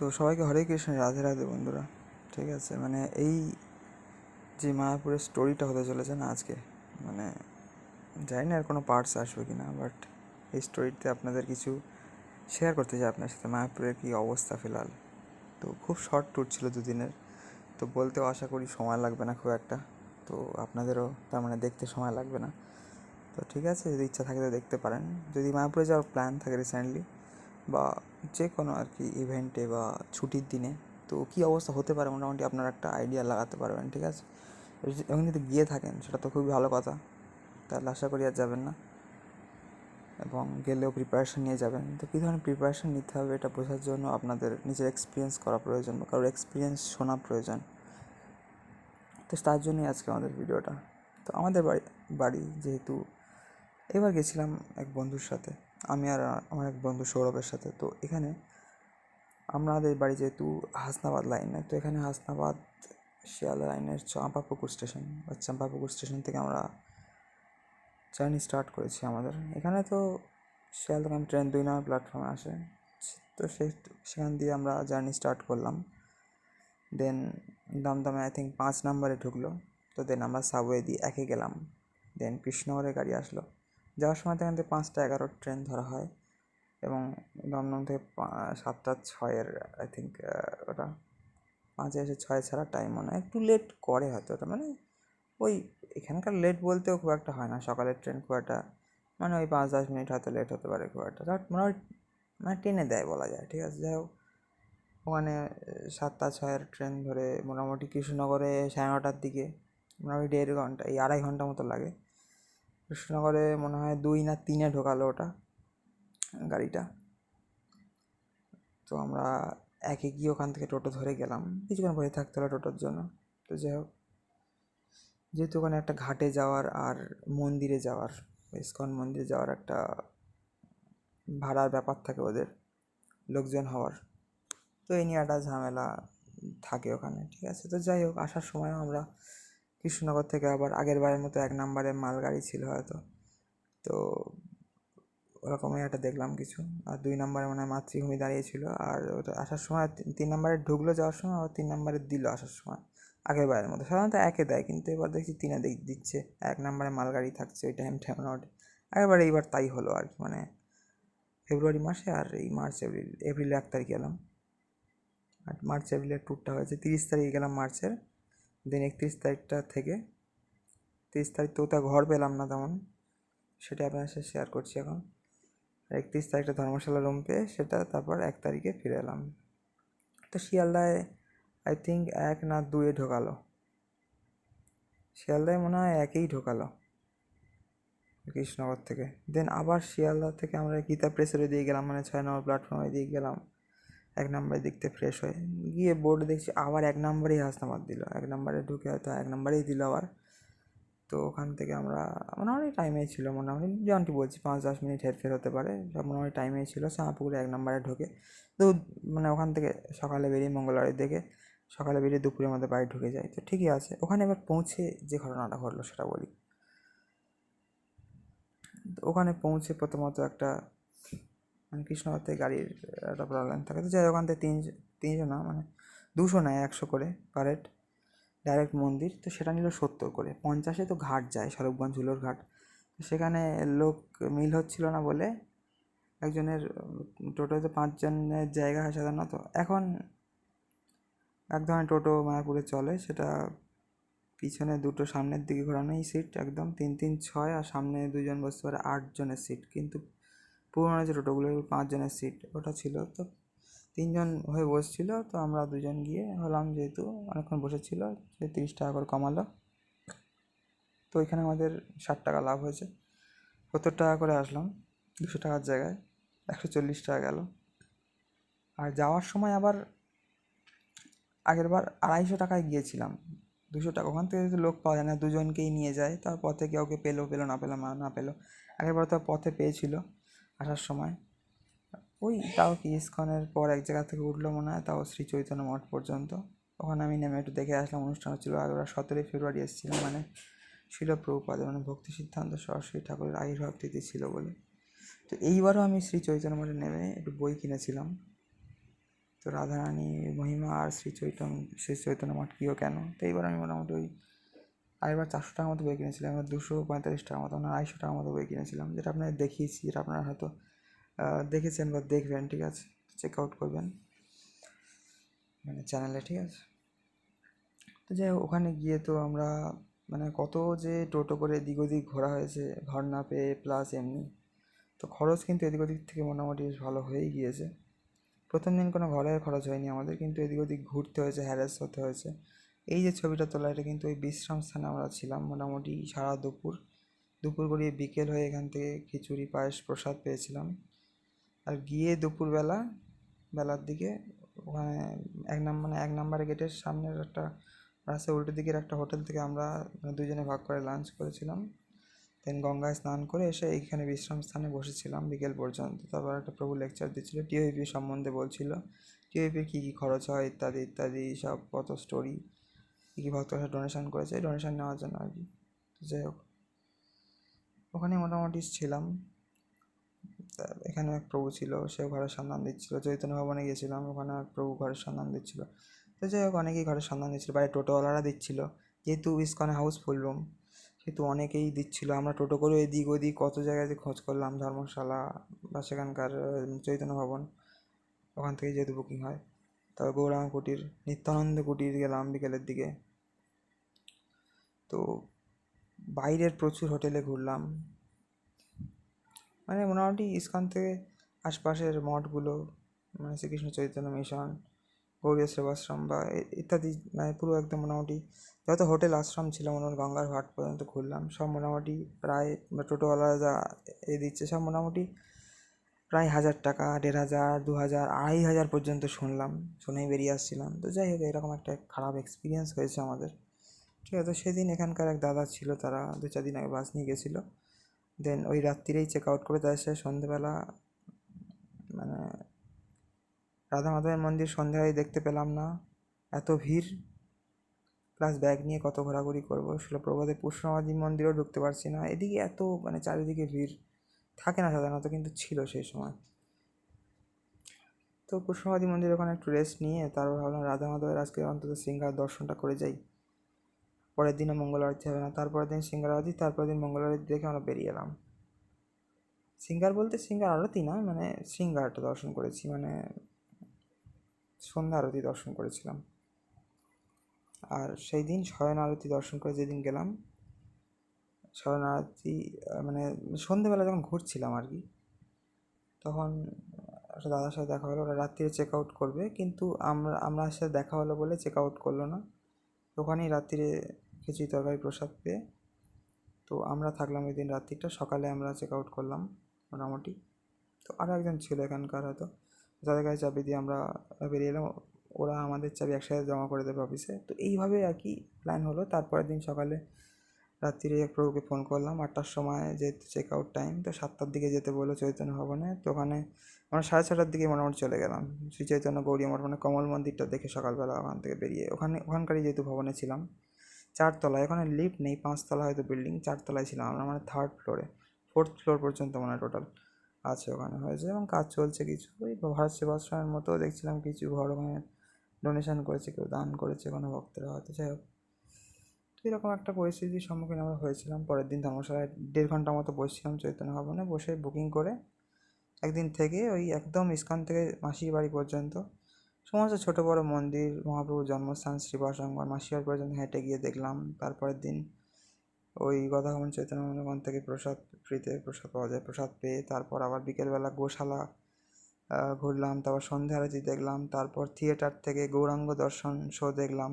তো সবাইকে হরে কৃষ্ণ, রাধে রাধে বন্ধুরা। ঠিক আছে মানে এই যে মায়াপুরের স্টোরিটা হতে চলেছে না আজকে মানে জানি না আর কোনো পার্টস আসবে কি না বাট এই স্টোরিতে আপনাদের কিছু শেয়ার করতে চাই আপনার সাথে, মায়াপুরের কী অবস্থা ফিলহাল? তো খুব শর্ট ট্যুর ছিল দুদিনের, তো বলতেও আশা করি সময় লাগবে না খুব একটা, তো আপনাদেরও তার মানে দেখতে সময় লাগবে না। তো ঠিক আছে, যদি ইচ্ছা থাকে তো দেখতে পারেন। যদি মায়াপুরে যাওয়ার প্ল্যান থাকে রিসেন্টলি বা যে কোনো আর কি ইভেন্টে বা ছুটির দিনে, তো কী অবস্থা হতে পারে? মোটামুটি আপনারা একটা আইডিয়া লাগাতে পারবেন, ঠিক আছে? এবং যদি গিয়ে থাকেন, সেটা তো খুবই ভালো কথা, তাহলে আশা করি আর যাবেন না। এবং গেলেও প্রিপারেশন নিয়ে যাবেন। তো কী ধরনের প্রিপারেশান নিতে হবে এটা বোঝার জন্য আপনাদের নিজের এক্সপিরিয়েন্স করা প্রয়োজন বা কারোর এক্সপিরিয়েন্স শোনা প্রয়োজন। তো তার জন্যই আজকে আমাদের ভিডিওটা। তো আমাদের বাড়ি বাড়ি যেহেতু, এবার গেছিলাম এক বন্ধুর সাথে। আমি আর আমার এক বন্ধু সৌরভের সাথে। তো এখানে আমাদের বাড়ি যেহেতু হাসনাবাদ লাইনে তো এখানে হাসনাবাদ শিয়ালদা লাইনের চাঁপাপুকুর স্টেশন বা চাঁপাপুকুর স্টেশন থেকে আমরা জার্নি স্টার্ট করেছি আমাদের। এখানে তো শিয়ালদা ট্রেন দুই নম্বর প্ল্যাটফর্মে আসে। তো সে, সেখান দিয়ে আমরা জার্নি স্টার্ট করলাম। দেন দমদমে আই থিঙ্ক পাঁচ নাম্বারে ঢুকলো। তো দেন আমরা সাবওয়ে দিয়ে একে গেলাম। দেন কৃষ্ণনগরের গাড়ি আসলো। যাওয়ার সময় তো এখান থেকে পাঁচটা এগারোর ট্রেন ধরা হয় এবং দমদম থেকে সাতটা ছয়ের আই থিঙ্ক ওটা পাঁচে এসে ছয় ছাড়া টাইম মনে হয় একটু লেট করে হয়তো ওটা মানে ওই এখানকার লেট বলতেও খুব একটা হয় না। সকালের ট্রেন খুব একটা মানে ওই পাঁচ দশ মিনিট হয়তো লেট হতে পারে খুব একটা। বাট মোটামুটি মানে টেনে দেয় বলা যায়, ঠিক আছে? যাই হোক, ওখানে সাতটা ছয়ের ট্রেন ধরে মোটামুটি কৃষ্ণনগরে সাড়ে নটার দিকে, মোটামুটি দেড় ঘণ্টা, এই আড়াই ঘণ্টা মতো লাগে। কৃষ্ণনগরে মনে হয় দুই না তিনে ঢোকালো ওটা, গাড়িটা। তো আমরা একে গিয়ে ওখান থেকে টোটো ধরে গেলাম। কিছুক্ষণ বসে থাকতে হলো টোটোর জন্য। তো যাই হোক, যেহেতু ওখানে একটা ঘাটে যাওয়ার আর মন্দিরে যাওয়ার, ইস্কন মন্দিরে যাওয়ার একটা ভাড়ার ব্যাপার থাকে ওদের, লোকজন হওয়ার, তো এই নিয়ে একটা ঝামেলা থাকে ওখানে, ঠিক আছে? তো যাই হোক, আসার সময়ও আমরা কৃষ্ণনগর থেকে আবার আগের বারের মতো এক নম্বরের মালগাড়ি ছিল হয়তো। তো ওরকমই একটা দেখলাম কিছু। আর দুই নম্বরে মনে মাতৃভূমি দাঁড়িয়েছিল। আর ওটা আসার সময় তিন নম্বরে ঢুকলো যাওয়ার সময়, আবার তিন নম্বরে দিল আসার সময়, আগের বারের মতো। সাধারণত একে দেয়, কিন্তু এবার দেখছি তিনে দিচ্ছে। এক নম্বরে মালগাড়ি থাকছে ওই টাইম টাইম ওঠে আগেরবার এইবার তাই হলো আর কি মানে ফেব্রুয়ারি মাসে আর এই মার্চ, এপ্রিল এপ্রিলে এক তারিখ গেলাম। আর মার্চ, এপ্রিলের ট্যুরটা হয়েছে। তিরিশ তারিখে গেলাম মার্চের। দেন একত্রিশ তারিখটা থেকে তিরিশ তারিখ তো তা ঘর পেলাম না তেমন সেটা আপনার সাথে শেয়ার করছি এখন। একত্রিশ তারিখটা ধর্মশালা রুম পেয়ে সেটা তারপর এক তারিখে ফিরে এলাম। তো শিয়ালদায় আই থিঙ্ক এক না দুয়ে ঢোকালো। শিয়ালদায় মনে হয় একেই ঢোকালো। কৃষ্ণনগর থেকে। দেন আবার শিয়ালদা থেকে আমরা গীতা প্রেসের দিয়ে গেলাম মানে ছয় নম্বর প্ল্যাটফর্মে দিয়ে গেলাম। এক নম্বরের দেখতে ফ্রেশ হয়ে। গিয়ে বোর্ডে দেখছি, আবার এক নম্বরেই হাসনাবাদ দিল। এক নম্বরে ঢুকে হয়তো এক নম্বরেই দিল আবার। তো ওখান থেকে আমরা, মোটামুটি টাইমেই ছিল মোটামুটি। যেমনটি বলছি পাঁচ দশ মিনিট হেরফের হতে পারে। সব মোটামুটি টাইমেই ছিল শ্যামাপুকুরে এক নম্বরে ঢোকে। তো মানে ওখান থেকে সকালে বেরিয়ে মঙ্গলবারের দিকে সকালে বেরিয়ে দুপুরের মধ্যে বাড়ি ঢুকে যায় তো ঠিকই আছে। ওখানে এবার পৌঁছে যে ঘটনাটা ঘটলো সেটা বলি। ওখানে পৌঁছে প্রথমত একটা মানে কৃষ্ণনগর গাড়ির একটা প্রবলেম থাকে। তো যাই ওখান থেকে তিন তিনশো না মানে দুশো নেয় একশো করে পার ডাইরেক্ট মন্দির। তো সেটা নিল সত্তর করে। পঞ্চাশে তো ঘাট যায় স্বরূপগঞ্জ হুলোর ঘাট। সেখানে লোক মিল হচ্ছিল না বলে একজনের টোটোতে পাঁচজনের জায়গা হয় সাধারণত। এখন এক ধরনের টোটো মায়াপুরে চলে, সেটা পিছনে দুটো সামনের দিকে ঘোরানোই সিট একদম তিন তিন, ছয়, আর সামনে দুজন বসতে পারে আটজনের সিট কিন্তু পুরোনো যে টোটোগুলো পাঁচজনের সিট ওটা ছিল। তো তিনজন হয়ে বসছিল, তো আমরা দুজন গিয়ে হলাম যেহেতু অনেকক্ষণ বসেছিল সে তিরিশ টাকা করে কমালো। তো ওইখানে আমাদের ষাট টাকা লাভ হয়েছে। সত্তর টাকা করে আসলাম দুশো টাকার জায়গায়, একশো চল্লিশ টাকা গেল। আর যাওয়ার সময় আবার আগের বার আড়াইশো টাকায় গিয়েছিলাম। দুশো টাকা, ওখান থেকে লোক পাওয়া যায় না, দুজনকেই নিয়ে যায় তার পথে কাউকে পেল পেল, না পেল না পেল। আগের বার তো পথে পেয়েছিল। আসার সময়। ওই তাও কি ইস্কনের পর এক জায়গা থেকে উঠল মনে হয়, তাও শ্রী চৈতন্য মঠ পর্যন্ত। ওখানে আমি নেমে একটু দেখে আসলাম, অনুষ্ঠান হচ্ছিল আর ওরা সতেরোই ফেব্রুয়ারি এসেছিল মানে ছিল প্রভুপাদের মানে ভক্তি সিদ্ধান্ত সরস্বতী ঠাকুরের আবির্ভাব তিথি ছিল বলে। তো এইবারও আমি শ্রী চৈতন্য মঠে নেমে একটু বই কিনেছিলাম। তো রাধারানী মহিমা আর শ্রী চৈতন্য শ্রী চৈতন্য মঠ কী কেন? তো এইবার আমি মোটামুটি ওই আগেরবার চারশো টাকার মতো বই কিনেছিলাম এবার দুশো পঁয়তাল্লিশ টাকার মতো না আড়াইশো টাকার মতো বই কিনেছিলাম, যেটা আপনাদের দেখিয়েছি, যেটা আপনারা হয়তো দেখেছেন বা দেখবেন, ঠিক আছে? চেক আউট করবেন। মানে চ্যানেলে ঠিক আছে? তো যাই ওখানে গিয়ে তো আমরা মানে কত যে টোটো করে এদিক ওদিক ঘোরা হয়েছে ঘর না পেয়ে প্লাস এমনি। তো খরচ কিন্তু এদিক ওদিক থেকে মোটামুটি বেশ ভালো হয়েই গিয়েছে। প্রথম দিন কোনো ঘরের খরচ হয়নি আমাদের, কিন্তু এদিক ওদিক ঘুরতে হয়েছে হ্যারাস হতে হয়েছে। এই যে ছবিটা তোলা এটা কিন্তু ওই বিশ্রাম স্থানে আমরা ছিলাম মোটামুটি সারা দুপুর। দুপুর গড়িয়ে বিকেল হয়ে এখান থেকে খিচুড়ি, পায়েস, প্রসাদ পেয়েছিলাম। আর গিয়ে দুপুরবেলা, বেলার দিকে ওখানে এক নাম্বার মানে এক নাম্বার গেটের সামনের একটা রাস্তার উল্টো দিকের একটা হোটেল থেকে আমরা দুজনে ভাগ করে লাঞ্চ করেছিলাম। দেন গঙ্গায় স্নান করে এসে এইখানে বিশ্রাম স্থানে বসেছিলাম বিকেল পর্যন্ত। তারপর একটা প্রভু লেকচার দিচ্ছিল টিওইপি সম্বন্ধে বলছিল। টিওইপির কী কী খরচ হয় ইত্যাদি ইত্যাদি সব কত স্টোরি কী কী ভক্তরা ডোনেশন করেছে ডোনেশান নেওয়ার জন্য আর কি। যাই হোক। ওখানে মোটামুটি ছিলাম। তা এখানে এক প্রভু ছিল, সেও ঘরের সন্ধান দিচ্ছিল। চৈতন্য ভবনে গিয়েছিলাম ওখানে এক প্রভু ঘরের সন্ধান দিচ্ছিল। তো যাই হোক, অনেকেই ঘরের সন্ধান দিচ্ছিল বাইরে টোটোওয়ালারা দিচ্ছিল। যেহেতু ইস্কনে হাউসফুল রুম, সেহেতু অনেকেই দিচ্ছিল। আমরা টোটো করে এদিক ওদিক কত জায়গায় যে খোঁজ করলাম, ধর্মশালা বা সেখানকার চৈতন্য ভবন। ওখান থেকে যেহেতু বুকিং হয়। তারপর গৌরাঙ্গ কুটির, নিত্যানন্দ কুটির গেলাম বিকেলের দিকে। তো বাইরের প্রচুর হোটেলে ঘুরলাম। মানে মোটামুটি ইস্কন থেকে আশপাশের মঠগুলো মানে শ্রীকৃষ্ণ চৈতন্য মিশন, গৌরীয় সেবাশ্রম বা ইত্যাদি মানে পুরো একদম মোটামুটি যত হোটেল আশ্রম ছিল মোটামুটি গঙ্গার ঘাট পর্যন্ত ঘুরলাম। সব মোটামুটি প্রায় বা টোটোওয়ালারা যা এ দিচ্ছে সব মোটামুটি প্রায় হাজার টাকা, দেড় হাজার, দু হাজার, আড়াই হাজার পর্যন্ত শুনলাম, শুনেই বেরিয়ে আসছিলাম। তো যাই হোক, এরকম একটা খারাপ এক্সপিরিয়েন্স হয়েছে আমাদের। ঠিক আছে, সেদিন এখানকার এক দাদা ছিল, তারা দু চার দিন আগে বাস নিয়ে গেছিল। দেন ওই রাত্রিরেই চেক আউট করে তাদের সাথে সন্ধেবেলা মানে রাধা মাধবের মন্দির সন্ধ্যায় দেখতে পেলাম না। এত ভিড় প্লাস ব্যাগ নিয়ে কত ঘোরাঘুরি করব শিলপ্রভাতে পুষ্পমাদি মন্দিরেও ঢুকতে পারছি না। এদিকে এত মানে চারিদিকে ভিড়। থাকে না সাধারণত, কিন্তু ছিল সেই সময়। তো পুষ্পমাদি মন্দিরে ওখানে একটু রেস্ট নিয়ে তারপর ভাবলাম রাধা মাধবের আজকে অন্তত সিঙ্গার দর্শনটা করে যাই। পরের দিনে মঙ্গল আরতি হবে না, তারপরের দিন সিঙ্গার আরতি তারপরের দিন মঙ্গল আরতি দেখে আমরা বেরিয়ে এলাম। সিঙ্গার বলতে সিঙ্গার আরতি না মানে সিঙ্গারটা দর্শন করেছি মানে সন্ধ্যা আরতি দর্শন করেছিলাম। আর সেই দিন শয়ন আরতি দর্শন করে যেদিন গেলাম আহ, মানে সন্ধেবেলা যখন ঘুরছিলাম আর কি তখন একটা দাদার সাথে দেখা হলো ওরা রাত্রিরে চেক আউট করবে কিন্তু আমরা আমরা সাথে দেখা হলো বলে চেক আউট করল না। ওখানেই রাত্রিরে খিচুড়ি তরকারি প্রসাদ পেয়ে তো আমরা থাকলাম ওই দিন রাত্রিটা সকালে আমরা চেক আউট করলাম মোটামুটি। তো আরও একজন ছিল এখানকার হয়তো যাদের কাছে চাবি দিয়ে আমরা বেরিয়ে এলাম ওরা আমাদের চাবি একসাথে জমা করে দেবে অফিসে তো এইভাবে আর কি প্ল্যান হলো তারপরের দিন সকালে রাত্রিরে এক প্রভুকে ফোন করলাম, আটটার সময় যেহেতু চেক আউট টাইম তো সাতটার দিকে যেতে বলল চৈতন্য ভবনে। তো ওখানে আমরা সাড়ে ছটার দিকে মোটামুটি চলে গেলাম। শ্রী চৈতন্য গৌরী মঠ মানে কমল মন্দিরটা দেখে সকালবেলা ওখান থেকে বেরিয়ে, ওখানে ওখানকারই যেহেতু ভবনে ছিলাম, চারতলায় ওখানে লিফট নেই, পাঁচতলা হয়তো বিল্ডিং চারতলায় ছিলাম আমরা মানে থার্ড ফ্লোরে ফোর্থ ফ্লোর পর্যন্ত মানে টোটাল আছে ওখানে হয়েছে এবং কাজ চলছে কিছু। ওই ভারত সেবাশ্রমের মতো দেখছিলাম কিছু ঘর, ওখানে ডোনেশন করেছে, কেউ দান করেছে কোনো ভক্তরা হয়তো, যাই হোক। তো এরকম একটা পরিস্থিতির সম্মুখীন আমরা হয়েছিলাম। পরের দিন ধর্মশালায় দেড় ঘণ্টা মতো বসছিলাম চৈতন্য ভবনে। বসে বুকিং করে একদিন থেকে ওই একদম ইস্কন থেকে মাসির বাড়ি পর্যন্ত সমস্ত ছোটো বড়ো মন্দির, মহাপ্রভুর জন্মস্থান শ্রীবাস অঙ্গন মাসির পর্যন্ত হেঁটে গিয়ে দেখলাম। তারপরের দিন ওই গদাভবন চৈতন্য ওখান থেকে প্রসাদ ফ্রিতে প্রসাদ পাওয়া যায়, প্রসাদ পেয়ে তারপর আবার বিকেলবেলা গোশালা ঘুরলাম। তারপর সন্ধ্যা আরতি দেখলাম। তারপর থিয়েটার থেকে গৌরাঙ্গ দর্শন শো দেখলাম।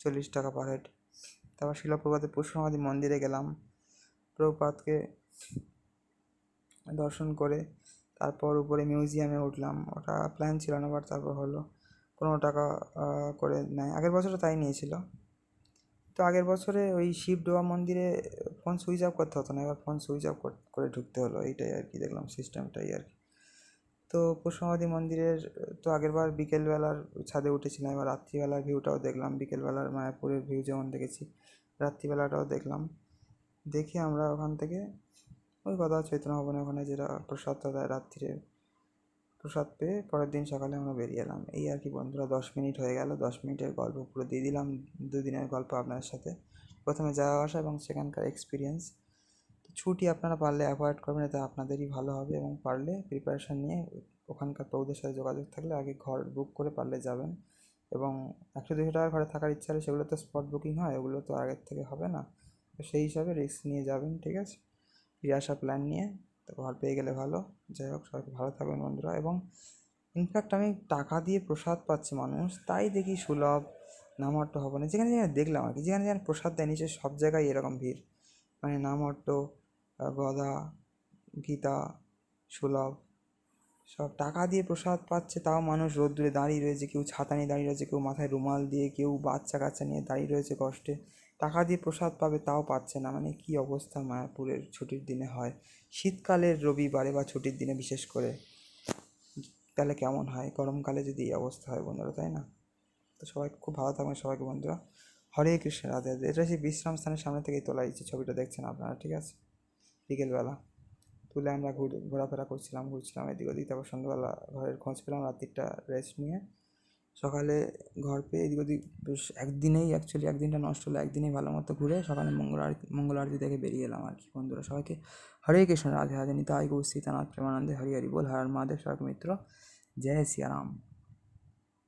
চল্লিশ টাকা পার হেড তারপর শিলপ্রপাতে পুষ্পমাদি মন্দিরে গেলাম। প্রপাতকে দর্শন করে তারপর উপরে মিউজিয়ামে উঠলাম। ওটা প্ল্যান ছিল না বাট তারপর হলো। পনেরো টাকা করে নেয়। আগের বছরও তাই নিয়েছিল। তো আগের বছরে ওই শিব ডোবা মন্দিরে ফোন সুইচ অফ করতে হতো না। এবার ফোন সুইচ অফ করে ঢুকতে হলো। এইটাই আর কি দেখলাম সিস্টেমটাই আর কি। তো পুষ্পমাদি মন্দিরের, তো আগেরবার বিকেলবেলার ছাদে উঠেছিলাম। এবার রাত্রিবেলার ভিউটাও দেখলাম। বিকেলবেলার মায়াপুরের ভিউ যেমন দেখেছি। রাত্রিবেলাটাও দেখলাম। দেখে আমরা ওখান থেকে, ওই কথা চৈতন্য ভবনে ওখানে যেটা প্রসাদটা দেয় রাত্রিরে প্রসাদ পেয়ে পরের দিন সকালে আমরা বেরিয়ে এলাম। এই আর কি বন্ধুরা, দশ মিনিট হয়ে গেল। দশ মিনিটের গল্প পুরো দিয়ে দিলাম। দুদিনের গল্প আপনার সাথে। প্রথমে যাওয়া আসা এবং সেখানকার এক্সপিরিয়েন্স তো ছুটি আপনারা পারলে অ্যাভয়েড করবেন, এতে আপনাদেরই ভালো হবে এবং পারলে প্রিপারেশান নিয়ে ওখানকার প্রভুদের সাথে যোগাযোগ থাকলে আগে ঘর বুক করে পারলে যাবেন। এবং একশো দুশো টাকা ঘরে থাকার ইচ্ছা হলে সেগুলো তো স্পট বুকিং হয়, ওগুলো তো আগের থেকে হবে না। তো সেই হিসাবে রিস্ক নিয়ে যাবেন, ঠিক আছে? ফিরে আসার প্ল্যান নিয়ে, তো ঘর পেয়ে গেলে ভালো। যাই হোক, সবাই ভালো থাকবেন বন্ধুরা। এবং ইনফ্যাক্ট আমি টাকা দিয়ে প্রসাদ পাচ্ছে মানুষ, তাই দেখি সুলভ, নামহট্ট হবে না। যেখানে যেখানে দেখলাম আর কি, যেখানে যেখানে প্রসাদ দেয়, নিচে সব জায়গায় এরকম ভিড়। মানে নামহট্ট গদা, গীতা, সুলভ সব টাকা দিয়ে প্রসাদ পাচ্ছে, তাও মানুষ রোদ্দুরে দাঁড়িয়ে রয়েছে, কেউ ছাতা নিয়ে দাঁড়িয়ে রয়েছে, কেউ মাথায় রুমাল দিয়ে, কেউ বাচ্চা কাচ্চা নিয়ে দাঁড়িয়ে রয়েছে কষ্টে। টাকা দিয়ে প্রসাদ পাবে, তাও পাচ্ছে না। মানে কী অবস্থা মায়াপুরের ছুটির দিনে হয়? শীতকালের রবিবারে বা ছুটির দিনে বিশেষ করে। তাহলে কেমন হয়? গরমকালে যদি এই অবস্থা হয় বন্ধুরা, তাই না? তো সবাই খুব ভালো থাকবেন সবাইকে বন্ধুরা। হরে কৃষ্ণ, রাধে এটা সেই বিশ্রাম স্থানের সামনে থেকেই তোলা হয়েছে ছবিটা, দেখছেন আপনারা, ঠিক আছে? বিকেলবেলা। তুলে আমরা ঘুরে, ঘোরাফেরা করছিলাম, ঘুরছিলাম এদিক ওদিক, তারপর সন্ধ্যাবেলা ঘরের খোঁজ পেলাম, রাত্রিটা রেস্ট নিয়ে। সকালে ঘর পেয়ে এদিক ওদিক বেশ একদিনেই অ্যাকচুয়ালি একদিনটা নষ্ট হলো, একদিনেই ভালো মতো ঘুরে সকালে মঙ্গল আরতি মঙ্গল আরতি থেকে বেরিয়ে এলাম আর কি বন্ধুরা সবাইকে। হরে কৃষ্ণ, রাধে রাধে, নিতাই গৌ সীতানাথ প্রেমানন্দে, হরি হরি বল, হর মহাদেব, সবাইকে মিত্র, জয় সিয়ারাম